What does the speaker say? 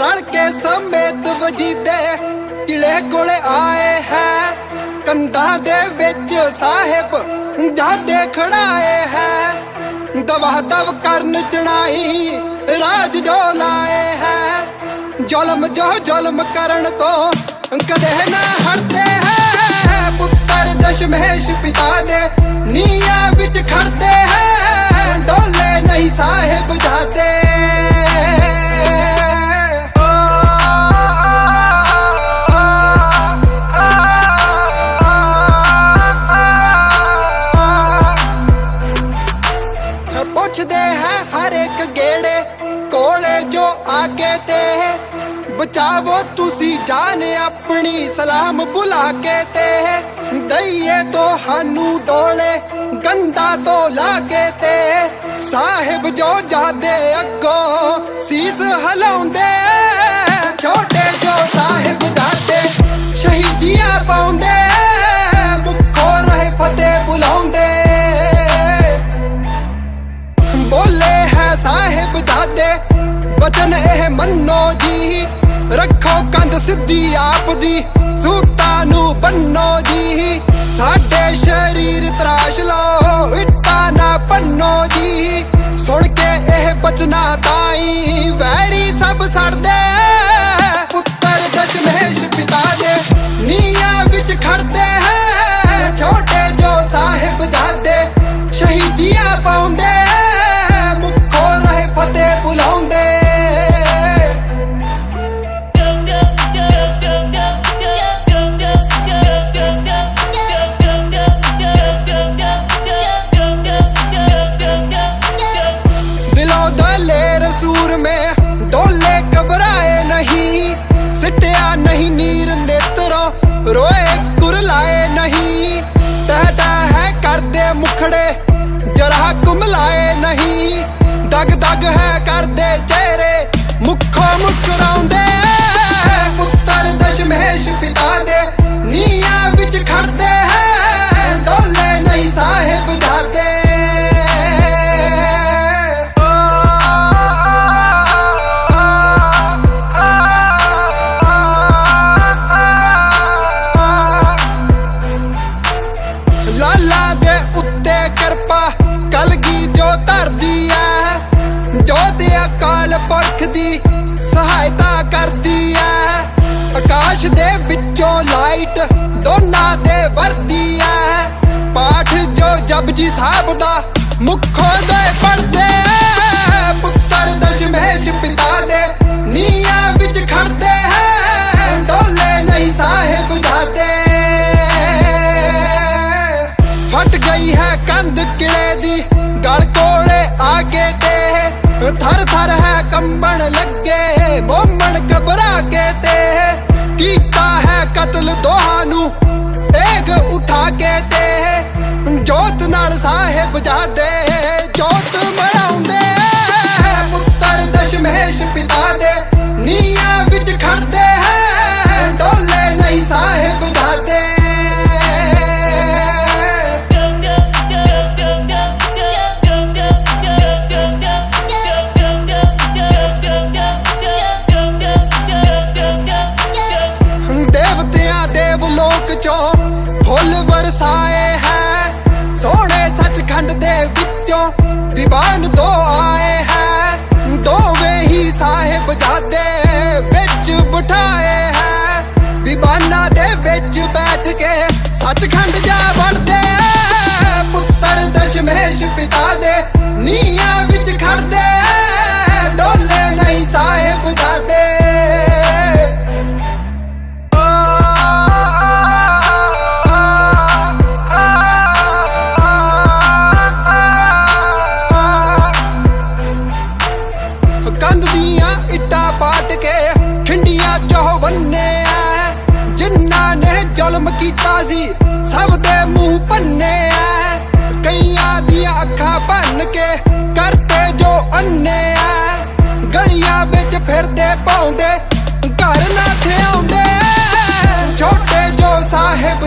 ਰਲ ਕੇ ਸਮੇਤ ਵਜੀਦੇ, ਕਿਲੇ ਕੋਲੇ ਆਏ ਹੈ। ਕੰਧਾਂ ਦੇ ਵਿੱਚ ਸਾਹਿਬ ਜਾਦੇ ਖੜਾਏ ਹੈ। ਦਵਾ ਦਵ ਕਰਨ ਚੜਾਈ ਰਾਜ ਜੋ ਲਾਏ ਹੈ। ਜ਼ੁਲਮ ਜੋ ਜ਼ੁਲਮ ਕਰਨ ਤੋਂ ਕਦੇ ਨਾ ਹਟਦੇ। ਪੁੱਤਰ ਦਸ਼ਮੇਸ਼ ਪਿਤਾ ਦੇ ਨੀਆਂ ਵਿੱਚ ਖੜਦੇ ਹੈ ਡੋਲੇ ਨਹੀਂ ਸਾਹਿਬ ਜਾਦੇ। ਪੁੱਛਦੇ ਹੈ ਹਰ ਇੱਕ ਗੇੜੇ ਕੋਲੇ ਜੋ ਆਗੇ ਤੇ ਬਚਾਵੋ ਤੁਸੀਂ ਜਾਨ ਆਪਣੀ, ਸਲਾਮ ਬੁਲਾ ਕੇ ਤੇ ਦਈਏ ਤੁਹਾਨੂੰ ਡੋਲੇ, ਗੰਦਾ ਤੋਂ ਲਾਗੇ ਤੇ। ਸਾਹਿਬ ਜੋ ਜਾਦੇ ਅੱਗੋਂ ਸੀਸ ਹਲਾਉਂਦੇ। ਛੋਟੇ ਜੋ ਸਾਹਿਬ ਦਾਦੇ ਸ਼ਹੀਦੀਆਂ ਪਾਉਂਦੇ। ਮੁੱਖੋਂ ਰਹੇ ਫਤਿਹ ਬੁਲਾਉਂਦੇ। ਬੋਲੇ ਹੈ ਸਾਹਿਬ ਦਾਦੇ, ਬਚਨ ਇਹ ਮੰਨੋ ਜੀ। ਰੱਖੋ ਕੰਧ ਸਿੱਧੀ ਆਪ ਦੀ, ਸੂਤਾਂ ਨੂੰ ਬੰਨੋ ਜੀ। ਸਾਡੇ ਸ਼ਰੀਰ ਤਰਾਸ਼ ਲਓ, ਇੱਟਾਂ ਨਾ ਪੰਨੋ ਜੀ। ਸੁਣ ਕੇ ਇਹ ਬਚਨਾ ਤਾਈ ਵੈਰੀ ਸਭ ਸੜਦੇ Pero eh, ਪੁਰਖ ਦੀ ਸਹਾਇਤਾ ਕਰਦੀ ਐ। ਆਕਾਸ਼ ਦੇ ਵਿੱਚੋਂ ਲਾਈਟ ਦੋਨਾਂ ਦੇ ਵਰਦੀ ਐ। ਪਾਠ ਜੋ ਜਪਜੀ ਸਾਹਿਬ ਦਾ ਮੁੱਖੋਂ ਦੇ ਪੜਦੇ ਐ। ਪੁੱਤਰ ਦਸ਼ਮੇਸ਼ ਪਿਤਾ ਦੇ ਨੀਆਂ ਵਿੱਚ ਖੜਦੇ ਹੈ ਡੋਲੇ ਨਹੀਂ ਸਾਹਿਬ ਜਾਦੇ ਫਟ ਗਈ ਹੈ ਕੰਧ ਕਿਲੇ ਦੀ, ਗਲ ਕੋਲੇ ਆ ਕੇ ਥਰ ਥਰ ਹੈ ਕੰਬਣ ਲੱਗੇ ਮੋਮਣ ਘਬਰਾ ਕੇ ਤੇ। ਕੀਤਾ ਹੈ ਕਤਲ ਦੋਹਾਂ ਨੂੰ, ਤੇਗ ਉਠਾ ਕੇ ਤੇ। ਜੋਤ ਨਾਲ ਸਾਹਿਬ ਜਾਦੇ। ਵਿਵਾਨ ਦੋ ਆਏ ਹੈ ਦੋਵੇਂ ਹੀ ਸਾਹਿਬ ਜਾਦੇ ਵਿੱਚ ਬਿਠਾਏ ਹੈ ਵਿਵਾਨਾਂ ਦੇ ਵਿੱਚ ਬੈਠ ਕੇ ਸੱਚਖੰਡ ਜਾ ਵੜਦੇ ਹੈ। ਪੁੱਤਰ ਦਸ਼ਮੇਸ਼ ਪਿਤਾ ਦੇ ਜ਼ੁਲਮ ਕੀਤਾ ਸੀ, ਸਭ ਦੇ ਮੂੰਹ ਭੰਨੇ ਆ ਕਈਆਂ ਦੀਆਂ ਅੱਖਾਂ ਭੰਨ ਕੇ ਕਰਤੇ ਜੋ ਅੰਨੇ ਆ ਗਲੀਆਂ ਵਿੱਚ ਫਿਰਦੇ ਪਾਉਂਦੇ, ਘਰ ਨਾ ਥਿਆਉਂਦੇ ਛੋਟੇ ਜੋ ਸਾਹਿਬ